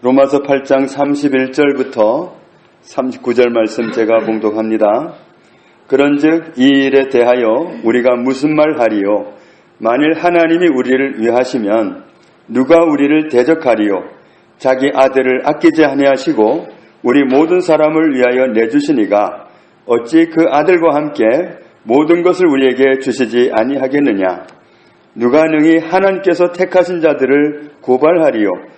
로마서 8장 31절부터 39절 말씀 제가 봉독합니다. 그런즉 이 일에 대하여 우리가 무슨 말 하리요? 만일 하나님이 우리를 위하시면 누가 우리를 대적하리요? 자기 아들을 아끼지 아니하시고 우리 모든 사람을 위하여 내주시니가 어찌 그 아들과 함께 모든 것을 우리에게 주시지 아니하겠느냐? 누가 능히 하나님께서 택하신 자들을 고발하리요?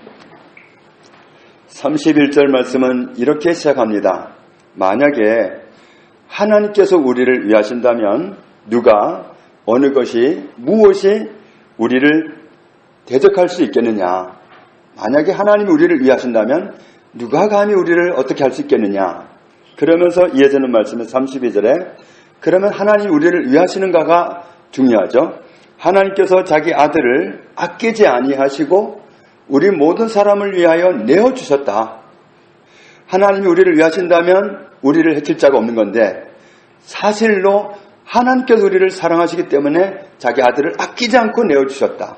31절 말씀은 이렇게 시작합니다. 만약에 하나님께서 우리를 위하신다면 누가 어느 것이 무엇이 우리를 대적할 수 있겠느냐? 만약에 하나님이 우리를 위하신다면 누가 감히 우리를 어떻게 할 수 있겠느냐? 그러면서 이어지는 말씀은 32절에 그러면 하나님이 우리를 위하시는가가 중요하죠. 하나님께서 자기 아들을 아끼지 아니하시고 우리 모든 사람을 위하여 내어 주셨다. 하나님이 우리를 위하신다면 우리를 해칠 자가 없는 건데 사실로 하나님께서 우리를 사랑하시기 때문에 자기 아들을 아끼지 않고 내어 주셨다.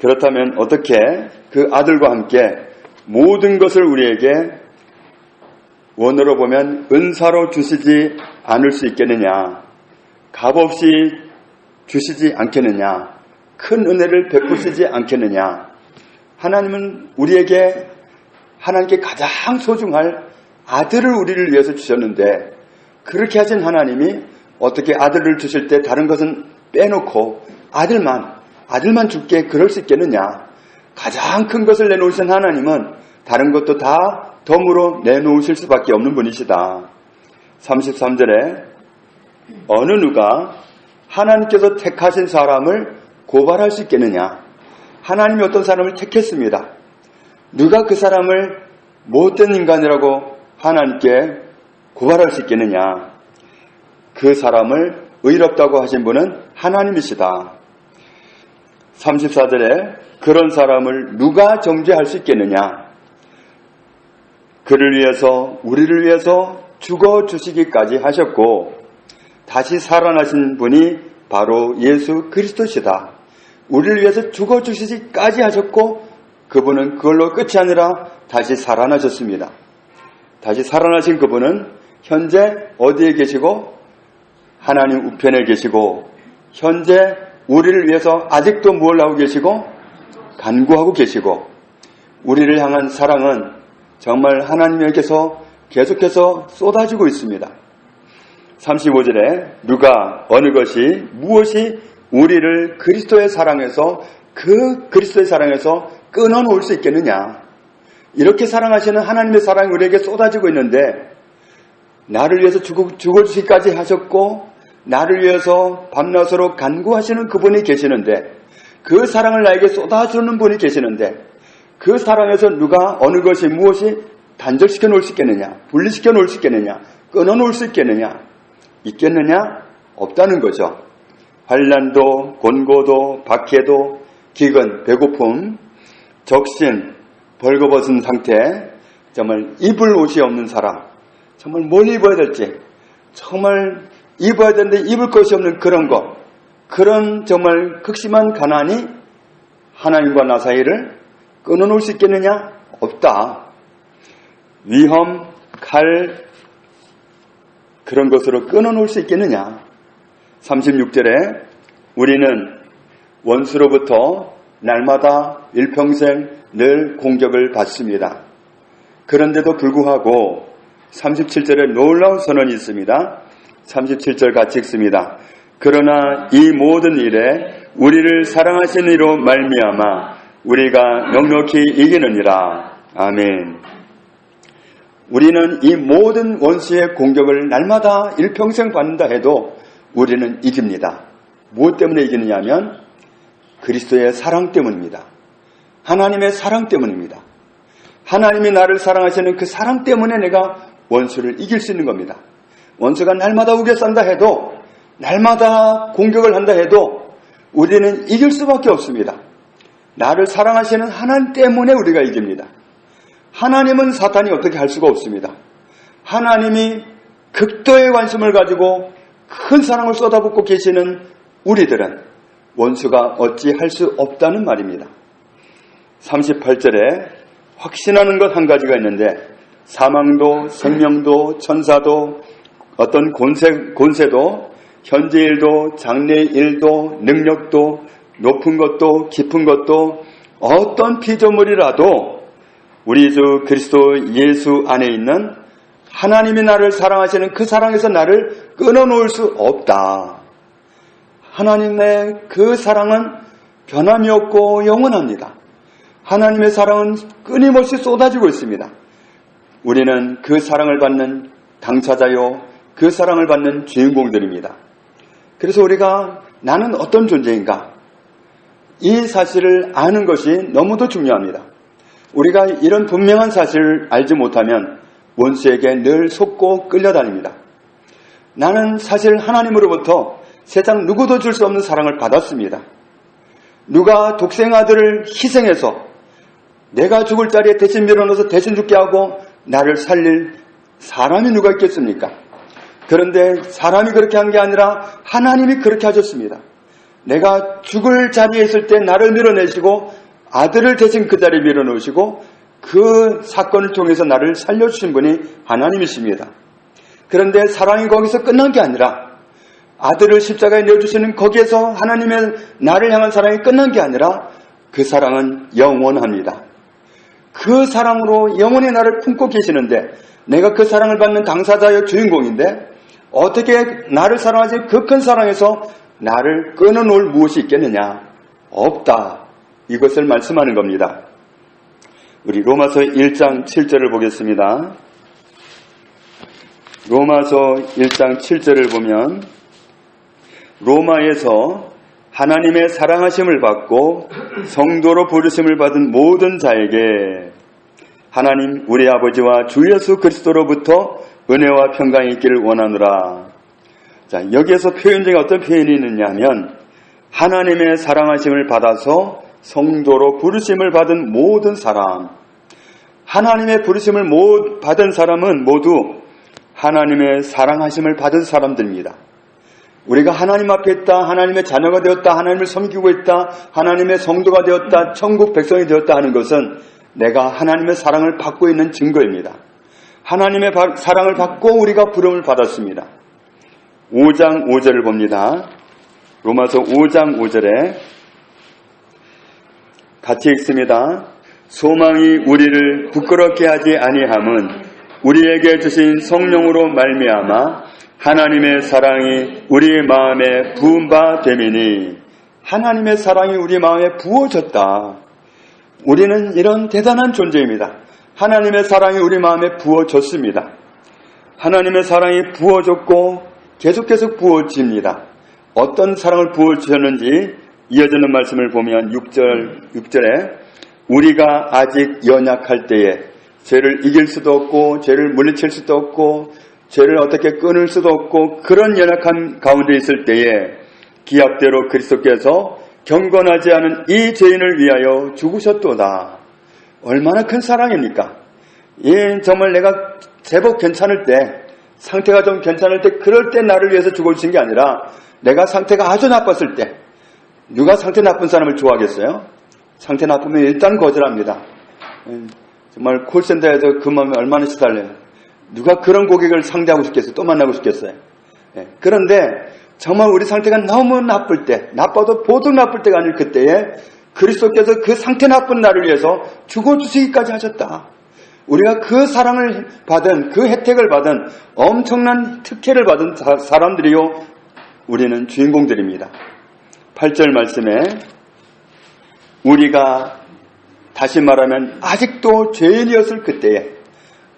그렇다면 어떻게 그 아들과 함께 모든 것을 우리에게 원으로 보면 은사로 주시지 않을 수 있겠느냐? 값없이 주시지 않겠느냐? 큰 은혜를 베푸시지 않겠느냐? 하나님은 우리에게 하나님께 가장 소중할 아들을 우리를 위해서 주셨는데 그렇게 하신 하나님이 어떻게 아들을 주실 때 다른 것은 빼놓고 아들만 아들만 줄게 그럴 수 있겠느냐? 가장 큰 것을 내놓으신 하나님은 다른 것도 다 덤으로 내놓으실 수밖에 없는 분이시다. 33절에 어느 누가 하나님께서 택하신 사람을 고발할 수 있겠느냐? 하나님이 어떤 사람을 택했습니다. 누가 그 사람을 못된 인간이라고 하나님께 고발할 수 있겠느냐? 그 사람을 의롭다고 하신 분은 하나님이시다. 34절에 그런 사람을 누가 정죄할 수 있겠느냐? 그를 위해서, 우리를 위해서 죽어 주시기까지 하셨고, 다시 살아나신 분이 바로 예수 그리스도시다. 우리를 위해서 죽어 주시기까지 하셨고, 그분은 그걸로 끝이 아니라 다시 살아나셨습니다. 다시 살아나신 그분은 현재 어디에 계시고, 하나님 우편에 계시고, 현재 우리를 위해서 아직도 뭘 하고 계시고, 간구하고 계시고, 우리를 향한 사랑은 정말 하나님에게서 계속해서 쏟아지고 있습니다. 35절에 누가 어느 것이 무엇이 우리를 그리스도의 사랑에서 그 그리스도의 사랑에서 끊어놓을 수 있겠느냐. 이렇게 사랑하시는 하나님의 사랑이 우리에게 쏟아지고 있는데 나를 위해서 죽어, 죽어주기까지 하셨고 나를 위해서 밤낮으로 간구하시는 그분이 계시는데 그 사랑을 나에게 쏟아주는 분이 계시는데 그 사랑에서 누가 어느 것이 무엇이 단절시켜 놓을 수 있겠느냐 분리시켜 놓을 수 있겠느냐 끊어 놓을 수 있겠느냐 있겠느냐 없다는 거죠. 환란도 곤고도 박해도 기근 배고픔 적신 벌거벗은 상태 정말 입을 옷이 없는 사람 정말 뭘 입어야 될지 정말 입어야 되는데 입을 것이 없는 그런 것 그런 정말 극심한 가난이 하나님과 나 사이를 끊어놓을 수 있겠느냐? 없다. 위험, 칼, 그런 것으로 끊어놓을 수 있겠느냐? 36절에 우리는 원수로부터 날마다 일평생 늘 공격을 받습니다. 그런데도 불구하고 37절에 놀라운 선언이 있습니다. 37절 같이 읽습니다. 그러나 이 모든 일에 우리를 사랑하신 이로 말미암아 우리가 넉넉히 이기느니라. 아멘. 우리는 이 모든 원수의 공격을 날마다 일평생 받는다 해도 우리는 이깁니다. 무엇 때문에 이기느냐 하면 그리스도의 사랑 때문입니다. 하나님의 사랑 때문입니다. 하나님이 나를 사랑하시는 그 사랑 때문에 내가 원수를 이길 수 있는 겁니다. 원수가 날마다 우겨싼다 해도 날마다 공격을 한다 해도 우리는 이길 수밖에 없습니다. 나를 사랑하시는 하나님 때문에 우리가 이깁니다. 하나님은 사탄이 어떻게 할 수가 없습니다. 하나님이 극도의 관심을 가지고 큰 사랑을 쏟아붓고 계시는 우리들은 원수가 어찌 할 수 없다는 말입니다. 38절에 확신하는 것 한 가지가 있는데 사망도 생명도 천사도 어떤 권세, 권세도 현재 일도 장래 일도 능력도 높은 것도 깊은 것도 어떤 피조물이라도 우리 주 그리스도 예수 안에 있는 하나님이 나를 사랑하시는 그 사랑에서 나를 끊어놓을 수 없다. 하나님의 그 사랑은 변함이 없고 영원합니다. 하나님의 사랑은 끊임없이 쏟아지고 있습니다. 우리는 그 사랑을 받는 당사자요, 그 사랑을 받는 주인공들입니다. 그래서 우리가 나는 어떤 존재인가? 이 사실을 아는 것이 너무도 중요합니다. 우리가 이런 분명한 사실을 알지 못하면 원수에게 늘 속고 끌려다닙니다. 나는 사실 하나님으로부터 세상 누구도 줄 수 없는 사랑을 받았습니다. 누가 독생 아들을 희생해서 내가 죽을 자리에 대신 밀어넣어서 대신 죽게 하고 나를 살릴 사람이 누가 있겠습니까? 그런데 사람이 그렇게 한 게 아니라 하나님이 그렇게 하셨습니다. 내가 죽을 자리에 있을 때 나를 밀어내시고 아들을 대신 그 자리에 밀어넣으시고 그 사건을 통해서 나를 살려주신 분이 하나님이십니다. 그런데 사랑이 거기서 끝난 게 아니라 아들을 십자가에 내어주시는 거기에서 하나님의 나를 향한 사랑이 끝난 게 아니라 그 사랑은 영원합니다. 그 사랑으로 영원히 나를 품고 계시는데 내가 그 사랑을 받는 당사자의 주인공인데 어떻게 나를 사랑하신 그큰 사랑에서 나를 끊어놓을 무엇이 있겠느냐? 없다. 이것을 말씀하는 겁니다. 우리 로마서 1장 7절을 보겠습니다. 로마서 1장 7절을 보면 로마에서 하나님의 사랑하심을 받고 성도로 부르심을 받은 모든 자에게 하나님 우리 아버지와 주 예수 그리스도로부터 은혜와 평강이 있기를 원하노라. 자, 여기에서 표현 중에 어떤 표현이 있느냐 하면 하나님의 사랑하심을 받아서 성도로 부르심을 받은 모든 사람. 하나님의 부르심을 받은 사람은 모두 하나님의 사랑하심을 받은 사람들입니다. 우리가 하나님 앞에 있다, 하나님의 자녀가 되었다, 하나님을 섬기고 있다, 하나님의 성도가 되었다, 천국 백성이 되었다 하는 것은 내가 하나님의 사랑을 받고 있는 증거입니다. 하나님의 사랑을 받고 우리가 부름을 받았습니다. 5장 5절을 봅니다. 로마서 5장 5절에 같이 읽습니다. 소망이 우리를 부끄럽게 하지 아니함은 우리에게 주신 성령으로 말미암아 하나님의 사랑이 우리의 마음에 부은 바 됨이니 하나님의 사랑이 우리 마음에 부어졌다. 우리는 이런 대단한 존재입니다. 하나님의 사랑이 우리 마음에 부어졌습니다. 하나님의 사랑이 부어졌고 계속 계속 부어집니다. 어떤 사랑을 부어주셨는지 이어지는 말씀을 보면 6절, 6절에 우리가 아직 연약할 때에 죄를 이길 수도 없고 죄를 물리칠 수도 없고 죄를 어떻게 끊을 수도 없고 그런 연약한 가운데 있을 때에 기약대로 그리스도께서 경건하지 않은 이 죄인을 위하여 죽으셨도다. 얼마나 큰 사랑입니까? 예, 정말 내가 제법 괜찮을 때, 상태가 좀 괜찮을 때, 그럴 때 나를 위해서 죽어주신 게 아니라, 내가 상태가 아주 나빴을 때, 누가 상태 나쁜 사람을 좋아하겠어요? 상태 나쁘면 일단 거절합니다. 예, 정말 콜센터에서 그 마음이 얼마나 시달려요. 누가 그런 고객을 상대하고 싶겠어요? 또 만나고 싶겠어요? 예, 그런데 정말 우리 상태가 너무 나쁠 때, 나빠도 보통 나쁠 때가 아닐 그때에 그리스도께서 그 상태 나쁜 나를 위해서 죽어주시기까지 하셨다. 우리가 그 사랑을 받은 그 혜택을 받은 엄청난 특혜를 받은 사- 사람들이요 우리는 주인공들입니다. 8절 말씀에 우리가 다시 말하면 아직도 죄인이었을 그때에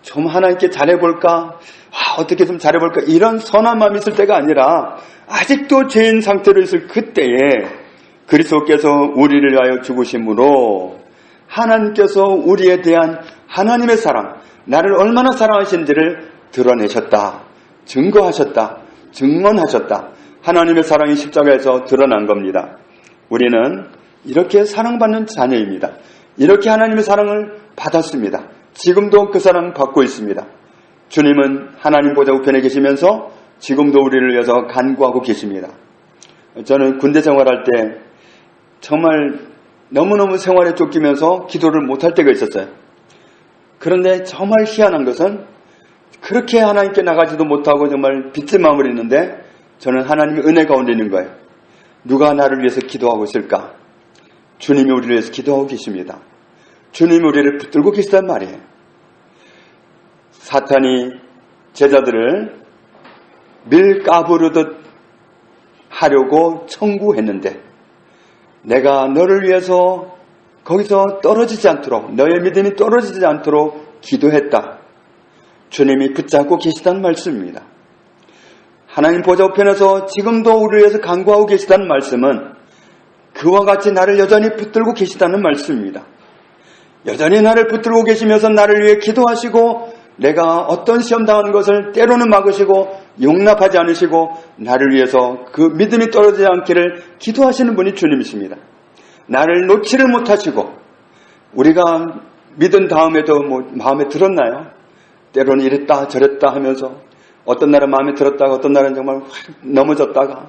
좀 하나님께 잘해볼까? 아, 어떻게 좀 잘해볼까? 이런 선한 마음이 있을 때가 아니라 아직도 죄인 상태로 있을 그때에 그리스도께서 우리를 위하여 죽으심으로 하나님께서 우리에 대한 하나님의 사랑, 나를 얼마나 사랑하신지를 드러내셨다. 증거하셨다. 증언하셨다. 하나님의 사랑이 십자가에서 드러난 겁니다. 우리는 이렇게 사랑받는 자녀입니다. 이렇게 하나님의 사랑을 받았습니다. 지금도 그 사랑 받고 있습니다. 주님은 하나님 보좌 우편에 계시면서 지금도 우리를 위해서 간구하고 계십니다. 저는 군대 생활할 때 정말 너무너무 생활에 쫓기면서 기도를 못할 때가 있었어요. 그런데 정말 희한한 것은 그렇게 하나님께 나가지도 못하고 정말 빚진 마음을 있는데 저는 하나님의 은혜 가운데 있는 거예요. 누가 나를 위해서 기도하고 있을까? 주님이 우리를 위해서 기도하고 계십니다. 주님이 우리를 붙들고 계시단 말이에요. 사탄이 제자들을 밀가부르듯 하려고 청구했는데 내가 너를 위해서 거기서 떨어지지 않도록 너의 믿음이 떨어지지 않도록 기도했다. 주님이 붙잡고 계시다는 말씀입니다. 하나님 보좌 우편에서 지금도 우리를 위해서 간구하고 계시다는 말씀은 그와 같이 나를 여전히 붙들고 계시다는 말씀입니다. 여전히 나를 붙들고 계시면서 나를 위해 기도하시고 내가 어떤 시험 당하는 것을 때로는 막으시고 용납하지 않으시고 나를 위해서 그 믿음이 떨어지지 않기를 기도하시는 분이 주님이십니다. 나를 놓지를 못하시고 우리가 믿은 다음에도 뭐 마음에 들었나요? 때로는 이랬다 저랬다 하면서 어떤 날은 마음에 들었다가 어떤 날은 정말 확 넘어졌다가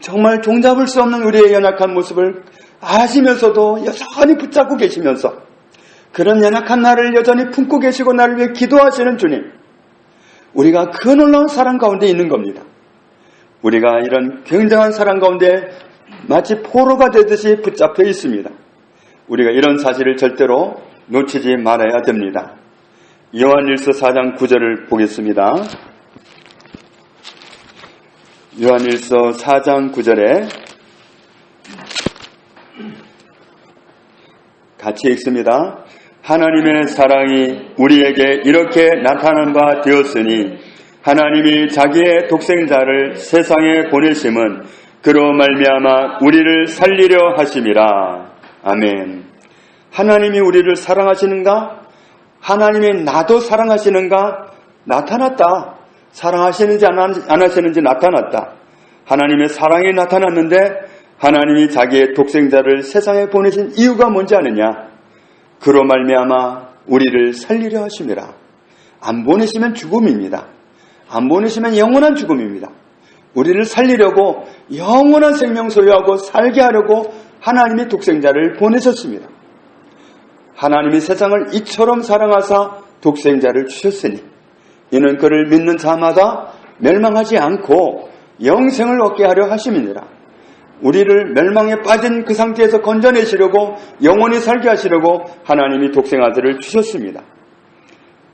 정말 종잡을 수 없는 우리의 연약한 모습을 아시면서도 여전히 붙잡고 계시면서 그런 연약한 나를 여전히 품고 계시고 나를 위해 기도하시는 주님. 우리가 그 놀라운 사랑 가운데 있는 겁니다. 우리가 이런 굉장한 사랑 가운데 마치 포로가 되듯이 붙잡혀 있습니다. 우리가 이런 사실을 절대로 놓치지 말아야 됩니다. 요한일서 4장 9절을 보겠습니다. 요한일서 4장 9절에 같이 읽습니다. 하나님의 사랑이 우리에게 이렇게 나타난 바 되었으니 하나님이 자기의 독생자를 세상에 보내심은 그로 말미암아 우리를 살리려 하심이라. 아멘. 하나님이 우리를 사랑하시는가? 하나님이 나도 사랑하시는가? 나타났다. 사랑하시는지 안 하시는지 나타났다. 하나님의 사랑이 나타났는데 하나님이 자기의 독생자를 세상에 보내신 이유가 뭔지 아느냐? 그로 말미암아 우리를 살리려 하심이라. 안 보내시면 죽음입니다. 안 보내시면 영원한 죽음입니다. 우리를 살리려고 영원한 생명 소유하고 살게 하려고 하나님이 독생자를 보내셨습니다. 하나님이 세상을 이처럼 사랑하사 독생자를 주셨으니 이는 그를 믿는 자마다 멸망하지 않고 영생을 얻게 하려 하심이니라. 우리를 멸망에 빠진 그 상태에서 건져내시려고 영원히 살게 하시려고 하나님이 독생 아들을 주셨습니다.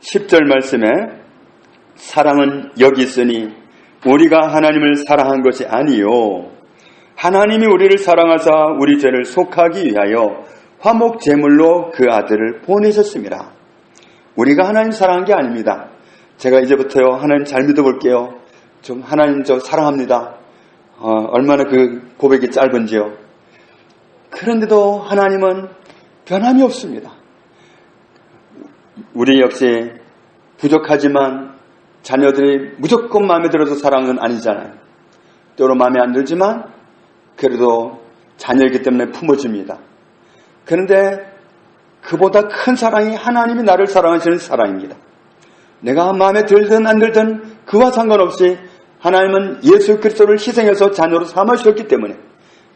10절 말씀에 사랑은 여기 있으니 우리가 하나님을 사랑한 것이 아니요 하나님이 우리를 사랑하사 우리 죄를 속하기 위하여 화목 제물로 그 아들을 보내셨습니다. 우리가 하나님 사랑한 게 아닙니다. 제가 이제부터요 하나님 잘 믿어볼게요. 좀 하나님 저 사랑합니다. 어, 얼마나 그 고백이 짧은지요. 그런데도 하나님은 변함이 없습니다. 우리 역시 부족하지만 자녀들이 무조건 마음에 들어서 사랑은 아니잖아요. 때로 마음에 안 들지만 그래도 자녀이기 때문에 품어줍니다. 그런데 그보다 큰 사랑이 하나님이 나를 사랑하시는 사랑입니다. 내가 마음에 들든 안 들든 그와 상관없이 하나님은 예수 그리스도를 희생해서 자녀로 삼으셨기 때문에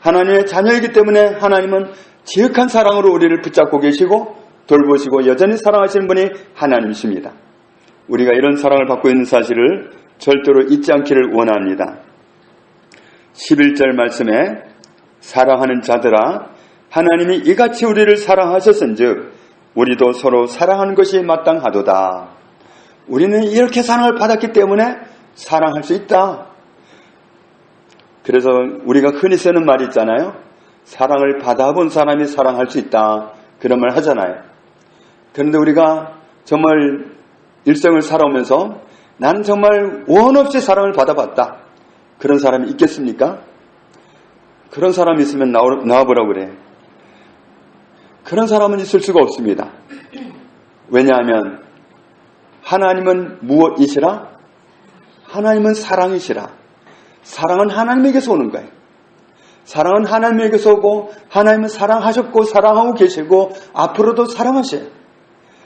하나님의 자녀이기 때문에 하나님은 지극한 사랑으로 우리를 붙잡고 계시고 돌보시고 여전히 사랑하시는 분이 하나님이십니다. 우리가 이런 사랑을 받고 있는 사실을 절대로 잊지 않기를 원합니다. 11절 말씀에 사랑하는 자들아 하나님이 이같이 우리를 사랑하셨은즉 우리도 서로 사랑하는 것이 마땅하도다. 우리는 이렇게 사랑을 받았기 때문에 사랑할 수 있다. 그래서 우리가 흔히 쓰는 말이 있잖아요. 사랑을 받아본 사람이 사랑할 수 있다. 그런 말 하잖아요. 그런데 우리가 정말 일생을 살아오면서 나는 정말 원 없이 사랑을 받아봤다. 그런 사람이 있겠습니까? 그런 사람이 있으면 나와보라고 그래. 그런 사람은 있을 수가 없습니다. 왜냐하면 하나님은 무엇이시라? 하나님은 사랑이시라. 사랑은 하나님에게서 오는 거예요. 사랑은 하나님에게서 오고 하나님은 사랑하셨고 사랑하고 계시고 앞으로도 사랑하셔요.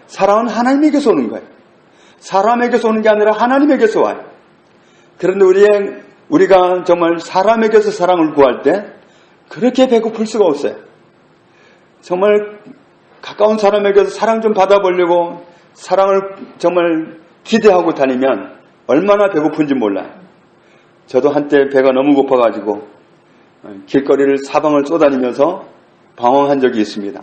사랑은 하나님에게서 오는 거예요. 사람에게서 오는 게 아니라 하나님에게서 와요. 그런데 우리의, 우리가 정말 사람에게서 사랑을 구할 때 그렇게 배고플 수가 없어요. 정말 가까운 사람에게서 사랑 좀 받아보려고 사랑을 정말 기대하고 다니면 얼마나 배고픈지 몰라요. 저도 한때 배가 너무 고파가지고 길거리를 사방을 쏘다니면서 방황한 적이 있습니다.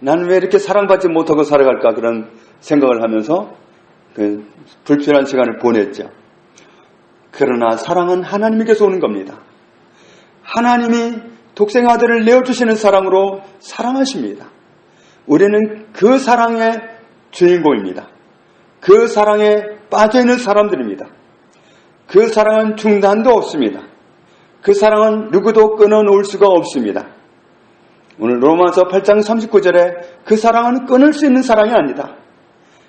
나는 왜 이렇게 사랑받지 못하고 살아갈까 그런 생각을 하면서 그 불필요한 시간을 보냈죠. 그러나 사랑은 하나님에게서 오는 겁니다. 하나님이 독생 아들을 내어주시는 사랑으로 사랑하십니다. 우리는 그 사랑의 주인공입니다. 그 사랑에 빠져있는 사람들입니다. 그 사랑은 중단도 없습니다. 그 사랑은 누구도 끊어놓을 수가 없습니다. 오늘 로마서 8장 39절에 그 사랑은 끊을 수 있는 사랑이 아니다.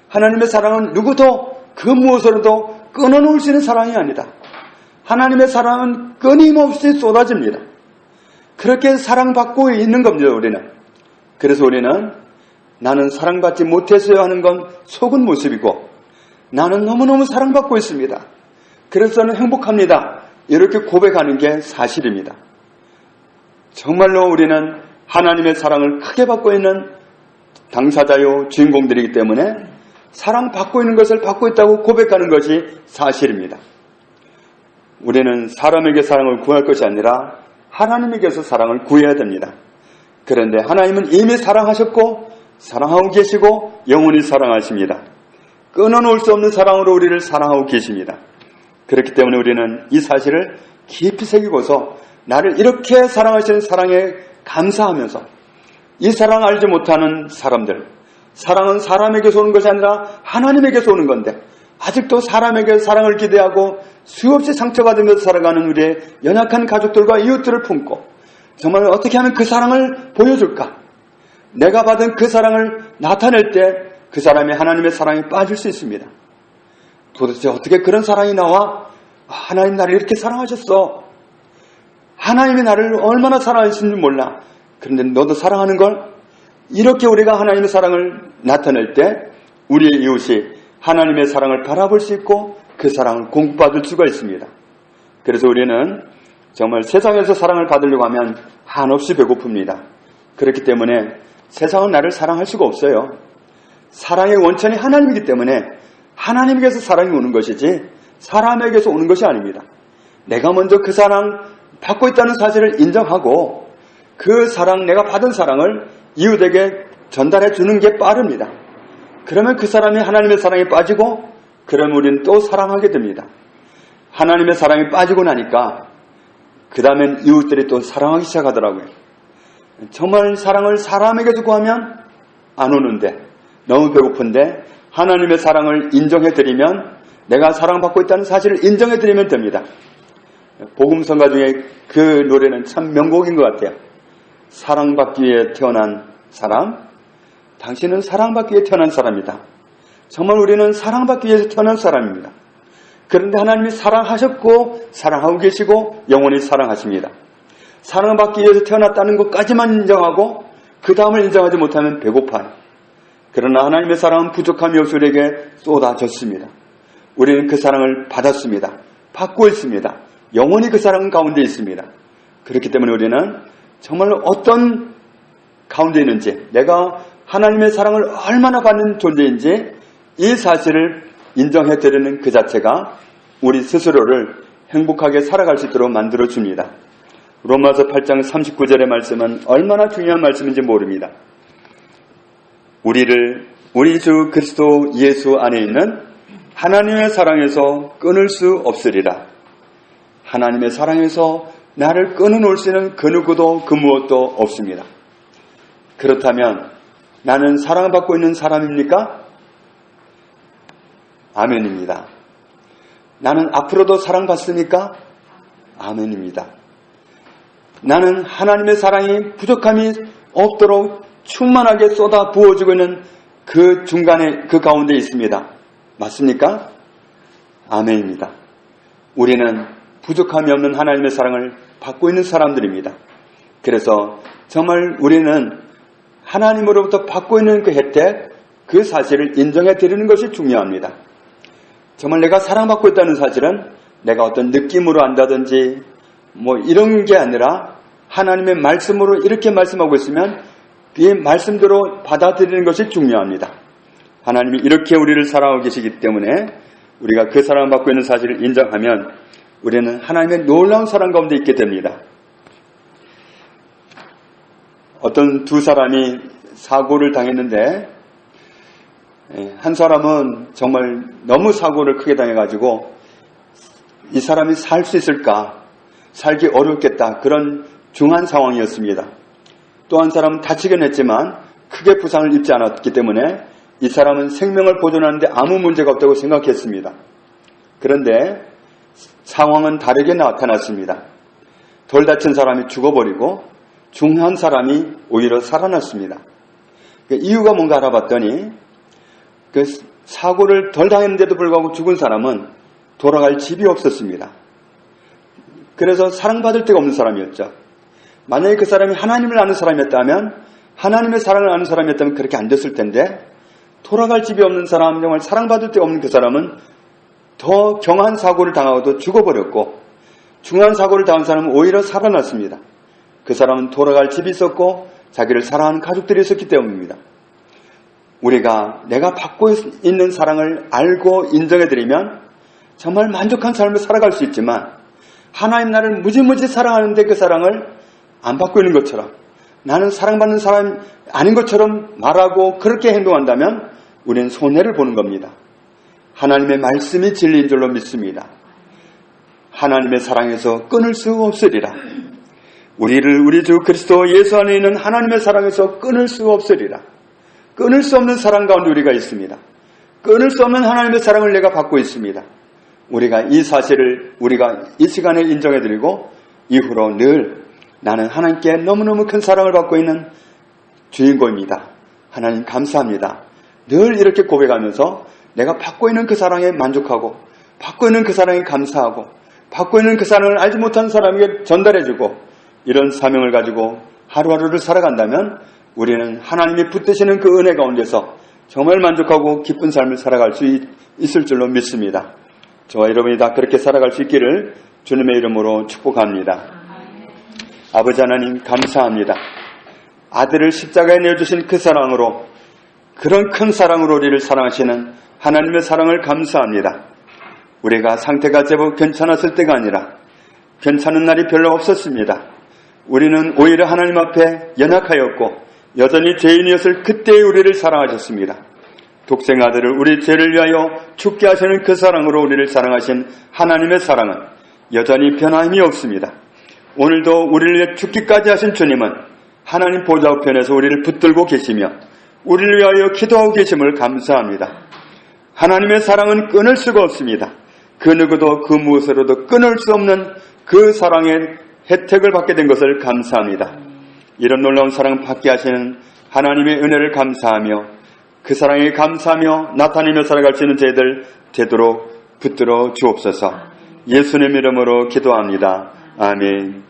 하나님의 사랑은 누구도 그 무엇으로도 끊어놓을 수 있는 사랑이 아니다. 하나님의 사랑은 끊임없이 쏟아집니다. 그렇게 사랑받고 있는 겁니다, 우리는. 그래서 우리는 나는 사랑받지 못했어야 하는 건 속은 모습이고 나는 너무너무 사랑받고 있습니다. 그래서 저는 행복합니다. 이렇게 고백하는 게 사실입니다. 정말로 우리는 하나님의 사랑을 크게 받고 있는 당사자요 주인공들이기 때문에 사랑 받고 있는 것을 받고 있다고 고백하는 것이 사실입니다. 우리는 사람에게 사랑을 구할 것이 아니라 하나님에게서 사랑을 구해야 됩니다. 그런데 하나님은 이미 사랑하셨고 사랑하고 계시고 영원히 사랑하십니다. 끊어놓을 수 없는 사랑으로 우리를 사랑하고 계십니다. 그렇기 때문에 우리는 이 사실을 깊이 새기고서 나를 이렇게 사랑하시는 사랑에 감사하면서 이 사랑 알지 못하는 사람들, 사랑은 사람에게서 오는 것이 아니라 하나님에게서 오는 건데 아직도 사람에게 사랑을 기대하고 수없이 상처받으면서 살아가는 우리의 연약한 가족들과 이웃들을 품고 정말 어떻게 하면 그 사랑을 보여줄까? 내가 받은 그 사랑을 나타낼 때 그 사람이 하나님의 사랑에 빠질 수 있습니다. 도대체 어떻게 그런 사랑이 나와? 아, 하나님 나를 이렇게 사랑하셨어. 하나님이 나를 얼마나 사랑하시는지 몰라. 그런데 너도 사랑하는 걸? 이렇게 우리가 하나님의 사랑을 나타낼 때 우리의 이웃이 하나님의 사랑을 바라볼 수 있고 그 사랑을 공급받을 수가 있습니다. 그래서 우리는 정말 세상에서 사랑을 받으려고 하면 한없이 배고픕니다. 그렇기 때문에 세상은 나를 사랑할 수가 없어요. 사랑의 원천이 하나님이기 때문에 하나님에게서 사랑이 오는 것이지 사람에게서 오는 것이 아닙니다. 내가 먼저 그 사랑 받고 있다는 사실을 인정하고 그 사랑, 내가 받은 사랑을 이웃에게 전달해 주는 게 빠릅니다. 그러면 그 사람이 하나님의 사랑에 빠지고 그러면 우리는 또 사랑하게 됩니다. 하나님의 사랑에 빠지고 나니까 그 다음엔 이웃들이 또 사랑하기 시작하더라고요. 정말 사랑을 사람에게서 구하면 안 오는데 너무 배고픈데 하나님의 사랑을 인정해드리면 내가 사랑받고 있다는 사실을 인정해드리면 됩니다. 복음성가 중에 그 노래는 참 명곡인 것 같아요. 사랑받기 위해 태어난 사람, 당신은 사랑받기 위해 태어난 사람이다. 정말 우리는 사랑받기 위해서 태어난 사람입니다. 그런데 하나님이 사랑하셨고 사랑하고 계시고 영원히 사랑하십니다. 사랑받기 위해서 태어났다는 것까지만 인정하고 그 다음을 인정하지 못하면 배고파요. 그러나 하나님의 사랑은 부족함이 없이 우리에게 쏟아졌습니다. 우리는 그 사랑을 받았습니다. 받고 있습니다. 영원히 그 사랑 가운데 있습니다. 그렇기 때문에 우리는 정말 어떤 가운데 있는지 내가 하나님의 사랑을 얼마나 받는 존재인지 이 사실을 인정해 드리는 그 자체가 우리 스스로를 행복하게 살아갈 수 있도록 만들어 줍니다. 로마서 8장 39절의 말씀은 얼마나 중요한 말씀인지 모릅니다. 우리를 우리 주 그리스도 예수 안에 있는 하나님의 사랑에서 끊을 수 없으리라. 하나님의 사랑에서 나를 끊어놓을 수 있는 그 누구도 그 무엇도 없습니다. 그렇다면 나는 사랑을 받고 있는 사람입니까? 아멘입니다. 나는 앞으로도 사랑받습니까? 아멘입니다. 나는 하나님의 사랑이 부족함이 없도록 충만하게 쏟아 부어주고 있는 그 중간에 그 가운데 있습니다. 맞습니까? 아멘입니다. 우리는 부족함이 없는 하나님의 사랑을 받고 있는 사람들입니다. 그래서 정말 우리는 하나님으로부터 받고 있는 그 혜택, 그 사실을 인정해 드리는 것이 중요합니다. 정말 내가 사랑받고 있다는 사실은 내가 어떤 느낌으로 안다든지 뭐 이런 게 아니라 하나님의 말씀으로 이렇게 말씀하고 있으면 그 말씀대로 받아들이는 것이 중요합니다. 하나님이 이렇게 우리를 사랑하고 계시기 때문에 우리가 그 사랑을 받고 있는 사실을 인정하면 우리는 하나님의 놀라운 사랑 가운데 있게 됩니다. 어떤 두 사람이 사고를 당했는데 예, 한 사람은 정말 너무 사고를 크게 당해가지고 이 사람이 살 수 있을까 살기 어렵겠다 그런 중한 상황이었습니다. 또 한 사람은 다치긴 했지만 크게 부상을 입지 않았기 때문에 이 사람은 생명을 보존하는데 아무 문제가 없다고 생각했습니다. 그런데 상황은 다르게 나타났습니다. 덜 다친 사람이 죽어버리고 중한 사람이 오히려 살아났습니다. 그 이유가 뭔가 알아봤더니 그 사고를 덜 당했는데도 불구하고 죽은 사람은 돌아갈 집이 없었습니다. 그래서 사랑받을 데가 없는 사람이었죠. 만약에 그 사람이 하나님을 아는 사람이었다면 하나님의 사랑을 아는 사람이었다면 그렇게 안 됐을 텐데 돌아갈 집이 없는 사람, 정말 사랑받을 데가 없는 그 사람은 더 경한 사고를 당하고도 죽어버렸고 중한 사고를 당한 사람은 오히려 살아났습니다. 그 사람은 돌아갈 집이 있었고 자기를 사랑하는 가족들이 있었기 때문입니다. 우리가 내가 받고 있는 사랑을 알고 인정해드리면 정말 만족한 삶을 살아갈 수 있지만 하나님 나를 무지무지 사랑하는데 그 사랑을 안 받고 있는 것처럼 나는 사랑받는 사람 아닌 것처럼 말하고 그렇게 행동한다면 우리는 손해를 보는 겁니다. 하나님의 말씀이 진리인 줄로 믿습니다. 하나님의 사랑에서 끊을 수 없으리라. 우리를 우리 주 그리스도 예수 안에 있는 하나님의 사랑에서 끊을 수 없으리라. 끊을 수 없는 사랑 가운데 우리가 있습니다. 끊을 수 없는 하나님의 사랑을 내가 받고 있습니다. 우리가 이 사실을 우리가 이 시간에 인정해드리고 이후로 늘 나는 하나님께 너무너무 큰 사랑을 받고 있는 주인공입니다. 하나님 감사합니다. 늘 이렇게 고백하면서 내가 받고 있는 그 사랑에 만족하고 받고 있는 그 사랑에 감사하고 받고 있는 그 사랑을 알지 못한 사람에게 전달해주고 이런 사명을 가지고 하루하루를 살아간다면 우리는 하나님이 붙드시는 그 은혜 가운데서 정말 만족하고 기쁜 삶을 살아갈 수 있을 줄로 믿습니다. 저와 여러분이 다 그렇게 살아갈 수 있기를 주님의 이름으로 축복합니다. 아버지 하나님 감사합니다. 아들을 십자가에 내어주신 그 사랑으로 그런 큰 사랑으로 우리를 사랑하시는 하나님의 사랑을 감사합니다. 우리가 상태가 제법 괜찮았을 때가 아니라 괜찮은 날이 별로 없었습니다. 우리는 오히려 하나님 앞에 연약하였고 여전히 죄인이었을 그때의 우리를 사랑하셨습니다. 독생 아들을 우리 죄를 위하여 죽게 하시는 그 사랑으로 우리를 사랑하신 하나님의 사랑은 여전히 변함이 없습니다. 오늘도 우리를 위해 죽기까지 하신 주님은 하나님 보좌 우편에서 우리를 붙들고 계시며 우리를 위하여 기도하고 계심을 감사합니다. 하나님의 사랑은 끊을 수가 없습니다. 그 누구도 그 무엇으로도 끊을 수 없는 그 사랑의 혜택을 받게 된 것을 감사합니다. 이런 놀라운 사랑 받게 하시는 하나님의 은혜를 감사하며 그 사랑에 감사하며 나타내며 살아갈 수 있는 저희들 되도록 붙들어 주옵소서 예수님 이름으로 기도합니다. 아멘.